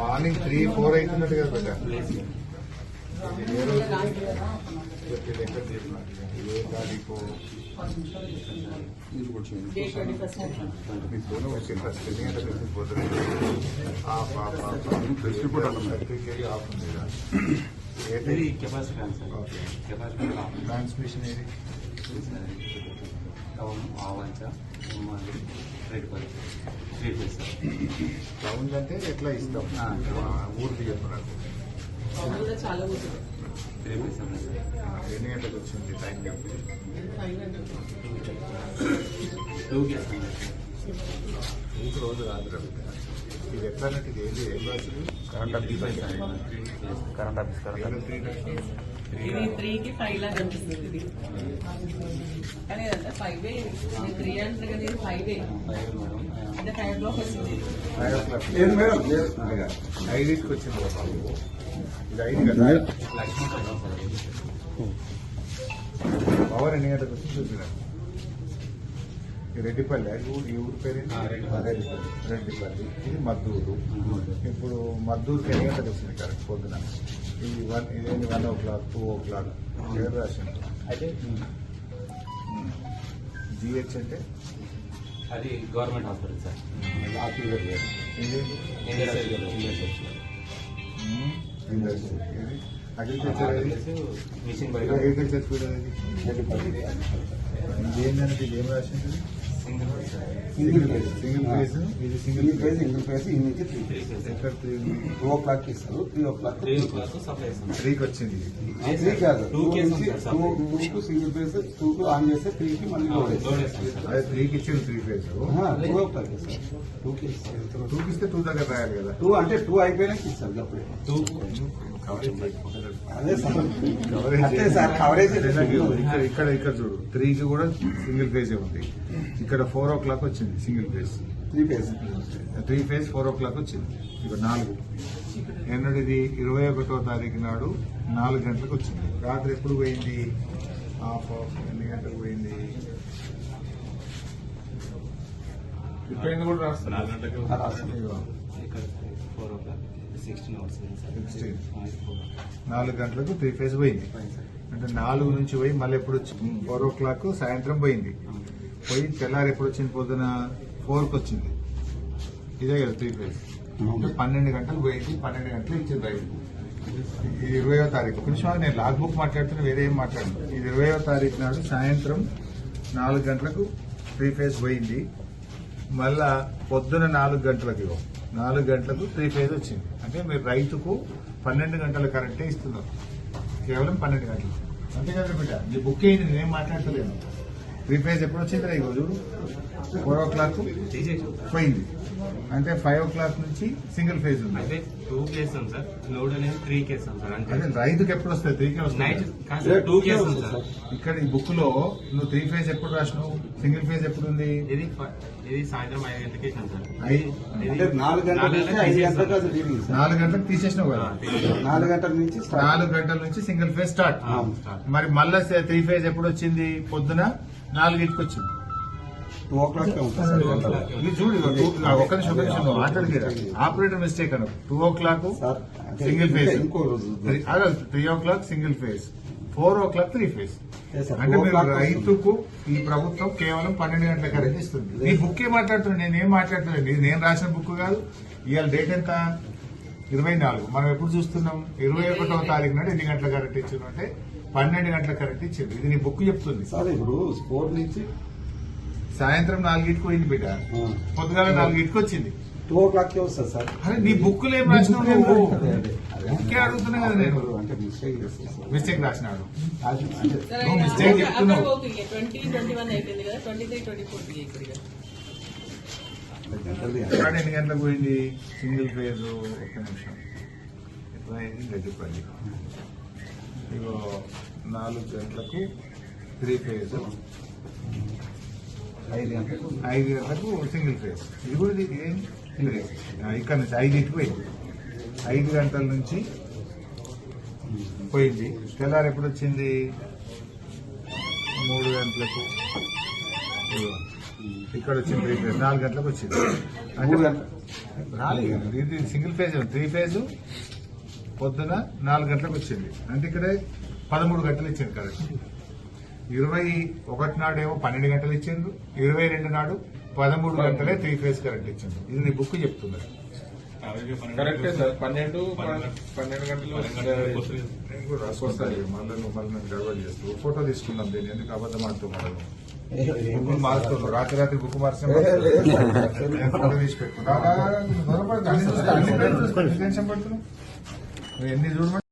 Morning three four అవుతున్నట్టు కదా బిడ్డ ఇది ఏ రోజు చెప్పి ఎక్కడ తీసుకున్నట్టు ఏ తారీఖు మీ ఫోన్ వచ్చింది ఫస్ట్ ఎన్ని గంటలకు వచ్చింది పొద్దున off off off certificate off ఉంది కదా. ఏ ఇది తేదీ? కెపాసిటీ కాదు సార్ ఓకే. కెపాసిటీ ట్రాన్స్మిషన్ ఏది town Avancha ఉమ్మాలి Retupalli three phase sir town అంటే ఎట్లా ఇస్తాం? ఊరికి కూడా చాలా పోతుంది త్రీ ఫేస్ ఉన్నాయి సార్ ఎన్ని గంటలకు వచ్చింది టైం చెప్పి. టూ కేస్ ఉన్నాయి ఊరికి రోజు రాదు రా బిడ్డ. ఇది ఎట్లా అన్నట్టు ఇది ఏది? ఏం రాసింది current office current office current office. ఇది త్రీకి ఫైవ్ లాగా కనిపిస్తుంది ఇది. కానీ అదంతా ఫైవ్ త్రీ అంటే కానీ ఇది ఫైవ్ అంటే ఫైవ్ బ్లాక్ వచ్చింది. ఓ క్లాక్ లేదు మేడం ఐదుకి వచ్చింది. ఇది ఐదు కదా? పవర్ ఎన్ని గంటలకు వచ్చింది రెడ్డిపల్లి ఈ ఊరు ఈ ఊరు పేరు రెడ్డిపల్లి. రెడ్డిపల్లి. ఇది మద్దూరు. ఇప్పుడు మద్దూరుకి ఎన్ని గంటలకు వచ్చింది కరెక్ట్ పొద్దున? ఇది వన్ ఇదేంటి one o'clock two o'clock పేరు రాసింది అయితే జిహెచ్ అంటే? అది గవర్నమెంట్ హాస్పిటల్ సార్. ఇది ఇండియా ఇండస్ట్రీ ఇది అగ్రికల్చర్ మిషన్ అగ్రికల్చర్ ఫీల్డ్ ఇది ఏంటంటే ఏం రాసింది? Single single phase single phase ఇది సింగిల్ ఫేజ్ సింగిల్ ఫేజ్ ఈ నుంచి త్రీ ఎక్కడ త్రీ టూ ఓ క్లాక్ ఇస్తారు. Three o'clock three supply త్రీకి వచ్చింది. త్రీ కాదు. టూ నుంచి టూ టూ కు సింగిల్ ఫేజ్ టూ కు ఆన్ చేస్తే త్రీ కి మళ్ళీ లోడ్ అదే త్రీకి ఇచ్చింది three phase two o'clock ఇస్తారు. టూ కి ఇస్తారు. టూకి ఇస్తే టూ దగ్గర రాయాలి కదా. టూ అంటే టూ అయిపోయినాక ఇస్తారు. అప్పుడే. టూ ఇక్కడ ఇక్కడ చూడు త్రీకి కూడా సింగిల్ ఫేజ్ ఉంది. ఇక్కడ ఫోర్ ఓ క్లాక్ వచ్చింది single phase. Three phase. Three phase four o'clock వచ్చింది. ఇక్కడ నాలుగు. ఎన్నడిది? ఇరవై ఒకటో తారీఖు నాడు నాలుగు గంటలకు వచ్చింది. రాత్రి ఎప్పుడు పోయింది? హాఫ్ ఎన్ని గంటలకు పోయింది? ఇప్పుడు కూడా రాస్తాను four o'clock. Sixteen hours sir. 16. ఆ, ఇది four. నాలుగు గంటలకు త్రీ ఫేజ్ పోయింది. అంటే నాలుగు నుంచి పోయి మళ్ళీ ఎప్పుడు వచ్చింది ఫోర్ ఓ క్లాక్ సాయంత్రం పోయింది. పోయి తెల్లారి ఎప్పుడు వచ్చింది? పొద్దున ఫోర్కి వచ్చింది. ఇదే కదా త్రీ ఫేజ్. అంటే పన్నెండు గంటలు పోయింది. పన్నెండు గంటలు ఇచ్చింది రైలు ఇది ఇరవయో తారీఖు. ఆగు, నేను లాగ్ బుక్ మాట్లాడుతున్నా వేరే ఏం మాట్లాడను. ఇది ఇరవయో తారీఖు నాడు సాయంత్రం నాలుగు గంటలకు త్రీ ఫేజ్ పోయింది. మళ్ళా పొద్దున నాలుగు గంటలకు ఇవ్వం. నాలుగు గంటలకు త్రీ ఫేజ్ వచ్చింది. అంటే మీరు రైతుకు పన్నెండు గంటల కరెంటే ఇస్తున్నారు. కేవలం పన్నెండు గంటలు. అంతే కదా బిడ్డ నీ బుక్ అయింది నేను మాట్లాడతలేను. త్రీ ఫేజ్ ఎప్పుడు వచ్చింది రా ఇగో చూడు. ఫోర్ ఓ క్లాక్ పోయింది. అంటే ఫైవ్ ఓ క్లాక్ నుంచి సింగిల్ ఫేజ్ ఉంది. అయితే టూ కేసాం సార్. లోడ్ అనేది త్రీ కేసాం సార్ అంటే అంటే రైతుకి ఎప్పుడు వస్తుంది త్రీకే నైట్ వస్తుంది కాదు. సార్ టూ కేసాం సార్. ఇక్కడ ఈ బుక్లో నువ్వు త్రీ ఫేజ్ ఎప్పుడు రాసినావు? సింగిల్ ఫేజ్ ఎప్పుడు ఉంది? ఇది ఫ- ఇది సాయంత్రం ఐదు గంటలకి వేసాం సార్. అంటే నాలుగు గంటల నుంచి ఐదు గంటలకు రీడింగ్ సార్. నాలుగు గంటలకు తీసేసినావు కదా. నాలుగు గంటల నుంచి స్టార్ట్. నాలుగు గంటల నుంచి సింగిల్ ఫేజ్ స్టార్ట్ ఆ, స్టార్ట్. మరి మళ్ళా త్రీ ఫేజ్ ఎప్పుడు వచ్చింది పొద్దున? నాలుగింటికి వచ్చింది టూ ఓ క్లాక్. ఇది చూడు ఒక్క నిమిషం ఒక్క నిమిషం ఆపరేటర్ మిస్టేక్ అను two o'clock single phase. ఇంకా రోజు three o'clock single phase. Four o'clock three phase. Yes, sir. అంటే మీరు. రైతుకు ఈ ప్రభుత్వం కేవలం పన్నెండు గంటల కరెంట్ ఇస్తుంది నీ బుక్ ఏ మాట్లాడుతున్నాను నేను ఏం మాట్లాడుతున్నాను ఇది నేను రాసిన బుక్ కాదు. ఇవాళ డేట్ ఎంత? ఇరవై నాలుగు. మనం ఎప్పుడు చూస్తున్నాం? ఇరవై ఒకటో తారీఖు నాడు ఎన్ని గంటల కరెంట్ ఇచ్చింది అంటే పన్నెండు గంటల కరెంట్ ఇచ్చింది. ఇది నీ బుక్ చెప్తుంది. సార్ ఇప్పుడు ఫోర్ నుంచి సాయంత్రం నాలుగింటికి పోయింది బిడ్డ. పొద్దుగాల నాలుగింటికి వచ్చింది. టూ ఓ క్లాక్ వస్తుంది సార్. అరే నీ బుక్కులు ఏం రాసినావు నువ్వు. బుక్కే అడుగుతున్నా కదా నేను. అంటే మిస్టేక్ మిస్టేక్ రాసినాడు. నువ్వు mistake చెప్తున్నావు. ఎన్ని గంటలకు పోయింది. సింగిల్ ఫేజ్ ఒక్క నిమిషం. ఎట్లా అయింది? గడ్డిపల్లి ఇగో నాలుగు గంటలకు త్రీ ఫేజ్. ఐదు గంటలకు? ఐదు గంటలకు సింగిల్ ఫేజ్. ఇది కూడా ఇది ఇక్కడ నుంచి ఐదింటికి పోయింది. ఐదు గంటల నుంచి పోయింది. తెల్లారి ఎప్పుడు వచ్చింది? మూడు గంటలకు. ఇక్కడ వచ్చింది త్రీ ఫేజ్. నాలుగు గంటలకు వచ్చింది. అంటే గంటలు రాలేదు. ఇది సింగిల్ ఫేజ్. Three phase. పొద్దున నాలుగు గంటలకు వచ్చింది అంటే ఇక్కడ పదమూడు గంటలు ఇచ్చింది కరెంట్ ఇరవై ఒకటి నాడేమో పన్నెండు గంటలు ఇచ్చిండ్రు ఇరవై రెండు నాడు పదమూడు గంటలే త్రీ ఫేజ్ కరెంట్ ఇచ్చిండ్రు ఇది నీ బుక్ చెప్తున్నారు కరెక్టే సార్ పన్నెండు పన్నెండు గంటలు మళ్ళీ నువ్వు మళ్ళీ నన్ను గడబడి చేస్తావు ఫోటో తీసుకున్నాం దీన్ని ఎందుకు అబద్ధం ఆడుతూ మనం బుక్ రాత్రి రాత్రి బుక్ మార్చిన ఫోటో తీసి పెట్టుకున్నా టెన్షన్ పడుతున్నావు నువ్వు ఎన్ని చూడమంటే